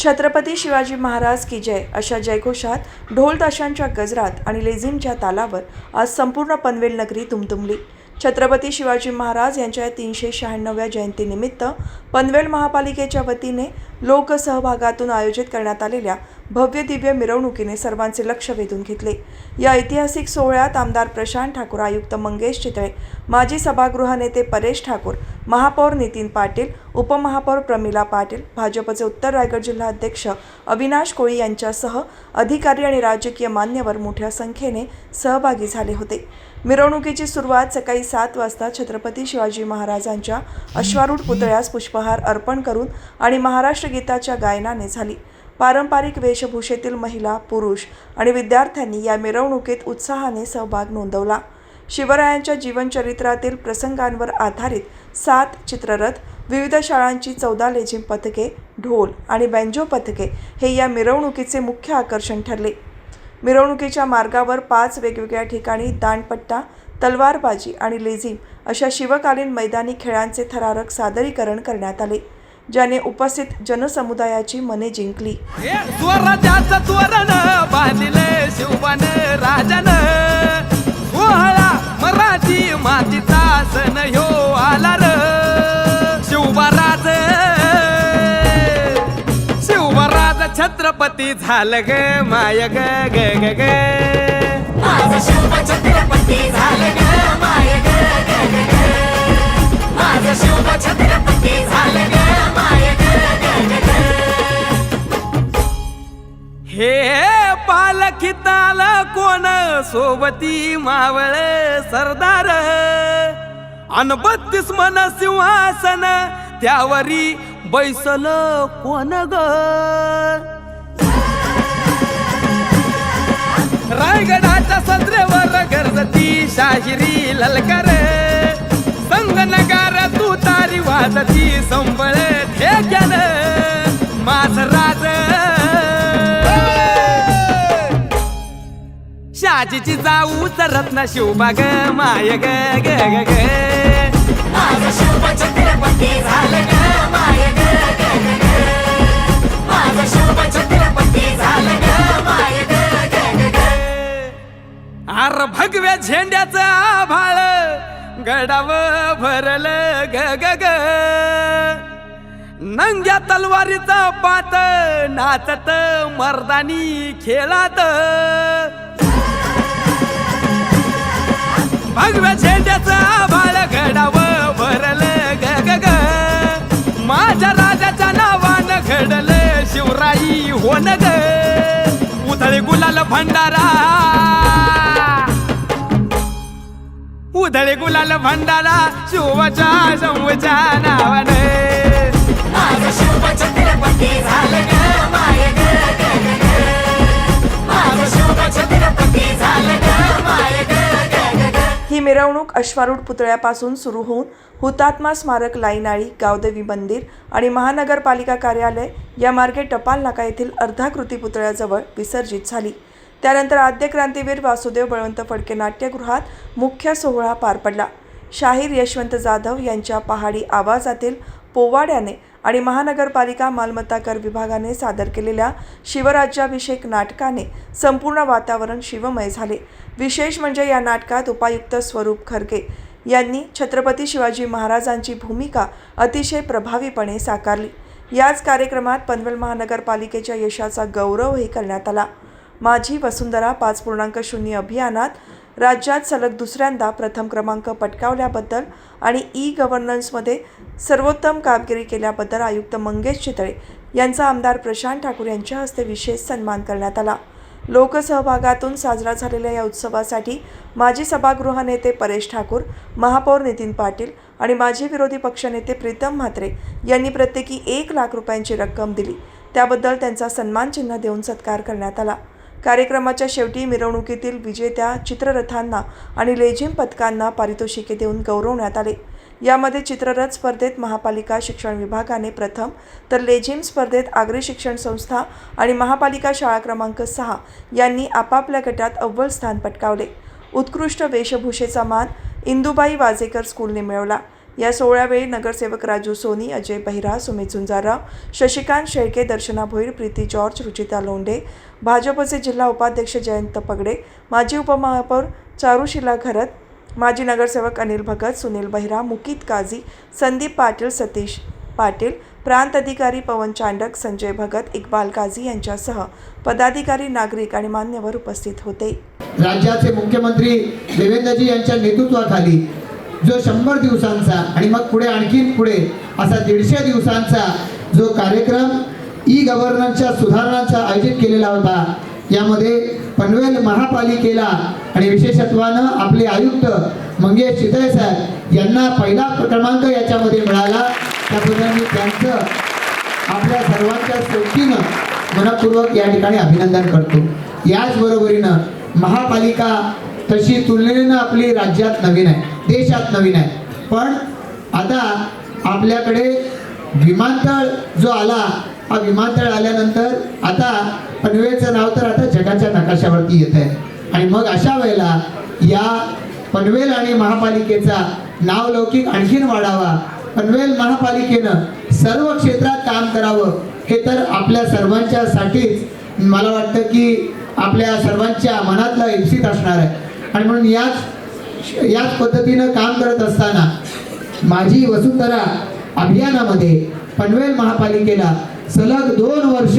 छत्रपती शिवाजी महाराज की जय अशा जयघोषात ढोल ताशांच्या गजरात आणि लेझिमच्या तालावर आज संपूर्ण पनवेल नगरी तुमतुमली. छत्रपती शिवाजी महाराज यांच्या तीनशे शहाण्णव्या जयंतीनिमित्त पनवेल महापालिकेच्या वतीने लोकसहभागातून आयोजित करण्यात आलेल्या भव्य दिव्य मिरवणुकीने सर्वांचे लक्ष वेधून घेतले. या ऐतिहासिक सोहळ्यात आमदार प्रशांत ठाकूर आयुक्त मंगेश चितळे माजी सभागृह नेते परेश ठाकूर महापौर नितीन पाटील उपमहापौर प्रमिला पाटील भाजपचे उत्तर रायगड जिल्हा अध्यक्ष अविनाश कोळी यांच्यासह अधिकारी आणि राजकीय मान्यवर मोठ्या संख्येने सहभागी झाले होते. मिरवणुकीची सुरुवात सकाळी सात वाजता छत्रपती शिवाजी महाराजांच्या अश्वारूढ पुतळ्यास पुष्पहार अर्पण करून आणि महाराष्ट्र गीताच्या गायनाने झाली. पारंपरिक वेशभूषेतील महिला पुरुष आणि विद्यार्थ्यांनी या मिरवणुकीत उत्साहाने सहभाग नोंदवला. शिवरायांच्या जीवनचरित्रातील प्रसंगांवर आधारित सात चित्ररथ विविध शाळांची चौदा लेझिम पथके ढोल आणि बँजो पथके हे या मिरवणुकीचे मुख्य आकर्षण ठरले. मिरवणुकीच्या मार्गावर पाच वेगवेगळ्या ठिकाणी दांडपट्टा तलवारबाजी आणि लेझिम अशा शिवकालीन मैदानी खेळांचे थरारक सादरीकरण करण्यात आले. ज्याने उपस्थित जनसमुदायाची मने जिंकली. हे छत्रपती झालं ग माय ग ग ग ग. माझं शिव छत्रपती झालं ग माय ग ग ग ग. माझं शिव छत्रपती झालं हे पालखिताल कोण? सोबती मावळ सरदार. अन बत्तीस मन सिंहासन त्यावरी बैसल कोण ग? रायगडाच्या सत्रेवर गरजती शाहिरी ललकर. संगनगार तू तारी वाजती संबळ ठेक्यान. शाजीची जाऊ रत्न शिवबाग माय ग माय ग ग ग. आर भगव्या झेंड्याचं आभाळ गडाव भरल ग ग ग. नंग्या तलवारीचा पात नाचत मर्दानी खेळात. भगव्या झेंड्याचं आभाळ गडाव भरल ग ग ग. माझ्या राजाच्या नावानं घडल शिवराई होन ग. उधळी गुलाल भंडारा. उधळे गुलाल भंडारा शिवच्या शंभच्या नावाने. झालं ग. मिरवणूक अश्वारूढ पुतळ्यापासून सुरू होऊन हुतात्मा स्मारक लाईनाळी गावदेवी मंदिर आणि महानगरपालिका कार्यालय या मार्गे टपाल नाका येथील अर्धाकृती पुतळ्याजवळ विसर्जित झाली. त्यानंतर आद्य क्रांतीवीर वासुदेव बळवंत फडके नाट्यगृहात मुख्य सोहळा पार पडला. शाहीर यशवंत जाधव यांच्या पहाडी आवाजातील पोवाड्याने आणि महानगरपालिका मालमत्ता कर विभागाने सादर केलेल्या शिवराज्याभिषेक नाटकाने संपूर्ण वातावरण शिवमय झाले. विशेष म्हणजे या नाटकात उपायुक्त स्वरूप खरगे यांनी छत्रपती शिवाजी महाराजांची भूमिका अतिशय प्रभावीपणे साकारली. याच कार्यक्रमात पनवेल महानगरपालिकेच्या यशाचा गौरवही करण्यात आला. माझी वसुंधरा पाच पूर्णांक शून्य अभियानात राज्यात सलग दुसऱ्यांदा प्रथम क्रमांक पटकावल्याबद्दल आणि ई गव्हर्नन्समध्ये सर्वोत्तम कामगिरी केल्याबद्दल आयुक्त मंगेश चितळे यांचा आमदार प्रशांत ठाकूर यांच्या हस्ते विशेष सन्मान करण्यात आला. लोकसहभागातून साजरा झालेल्या या उत्सवासाठी माजी सभागृह नेते परेश ठाकूर महापौर नितीन पाटील आणि माजी विरोधी पक्षनेते प्रीतम म्हात्रे यांनी प्रत्येकी एक लाख रुपयांची रक्कम दिली. त्याबद्दल त्यांचा सन्मान चिन्ह देऊन सत्कार करण्यात आला. कार्यक्रमाच्या शेवटी मिरवणुकीतील विजेत्या चित्ररथांना आणि लेझिम पथकांना पारितोषिके देऊन गौरवण्यात आले. यामध्ये चित्ररथ स्पर्धेत महापालिका शिक्षण विभागाने प्रथम तर लेझिम स्पर्धेत आगरी शिक्षण संस्था आणि महापालिका शाळा क्रमांक सहा यांनी आपापल्या गटात अव्वल स्थान पटकावले. उत्कृष्ट वेशभूषेचा मान इंदुबाई वाजेकर स्कूलने मिळवला. या सोहळ्यावेळी नगरसेवक राजू सोनी अजय बहिरा सुमित झुंजारराव शशिकांत शेळके दर्शना भोईर प्रीती जॉर्ज रुचिता लोंढे भाजपचे जिल्हा उपाध्यक्ष जयंत पगडे माजी उपमहापौर चारुशिला घरत माजी नगरसेवक अनिल भगत सुनील बहिरा मुकीत काझी संदीप पाटील सतीश पाटील प्रांत अधिकारी पवन चांडक संजय भगत इक्बाल काझी यांच्यासह पदाधिकारी नागरिक आणि मान्यवर उपस्थित होते. राज्याचे मुख्यमंत्री देवेंद्रजी यांच्या नेतृत्वाखाली जो शंभर दिवसांचा आणि मग पुढे आणखीन पुढे असा दीडशे दिवसांचा जो कार्यक्रम ई गव्हर्नन्सच्या सुधारणांचा आयोजित केलेला होता यामध्ये पनवेल महापालिकेला आणि विशेषत्वानं आपले आयुक्त मंगेश चितळे साहेब यांना पहिला क्रमांक याच्यामध्ये मिळाला. त्याबद्दल मी त्यांचं आपल्या सर्वांच्या सोबतीनं मनपूर्वक या ठिकाणी अभिनंदन करतो. याचबरोबरीनं महापालिका तशी तुलनेनं आपली राज्यात नवीन आहे देशात नवीन आहे. पण आता आपल्याकडे विमानतळ जो आला हा विमानतळ आल्यानंतर आता पनवेलचं नाव तर आता नकाशावरती येत आहे. आणि मग अशा वेळेला या पनवेल आणि महापालिकेचा नावलौकिक आणखीन वाढावा. पनवेल महापालिकेनं सर्व क्षेत्रात काम करावं. हे तर आपल्या सर्वांच्यासाठीच मला वाटतं की आपल्या सर्वांच्या मनातलं इप्सित असणार आहे. आणि म्हणून याच याच पद्धतीनं काम करत असताना माझी वसुंधरा अभियानामध्ये पनवेल महापालिकेला सलग दोन वर्ष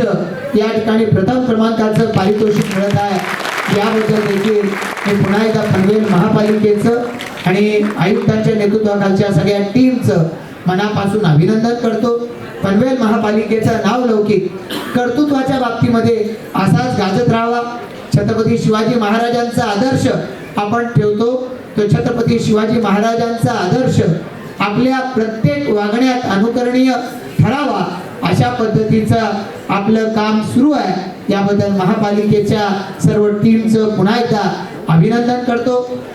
या ठिकाणी प्रथम क्रमांकाचं पारितोषिक मिळत आहे. याबद्दल देखील मी पुन्हा एकदा पनवेल महापालिकेचं आणि आयुक्तांच्या नेतृत्वाखालच्या सगळ्या टीमचं मनापासून अभिनंदन करतो. पनवेल महापालिकेचं नाव लौकिक कर्तृत्वाच्या बाबतीमध्ये असाच गाजत राहावा. छत्रपती शिवाजी महाराजांचा आदर्श आपण ठेवतो. तो छत्रपती शिवाजी महाराजांचा आदर्श आपल्या प्रत्येक वागण्यात अनुकरणीय ठरावा. अशा पद्धतीचं आपलं काम सुरू आहे. याबद्दल महापालिकेच्या सर्व टीमचं पुन्हा एकदा अभिनंदन करतो.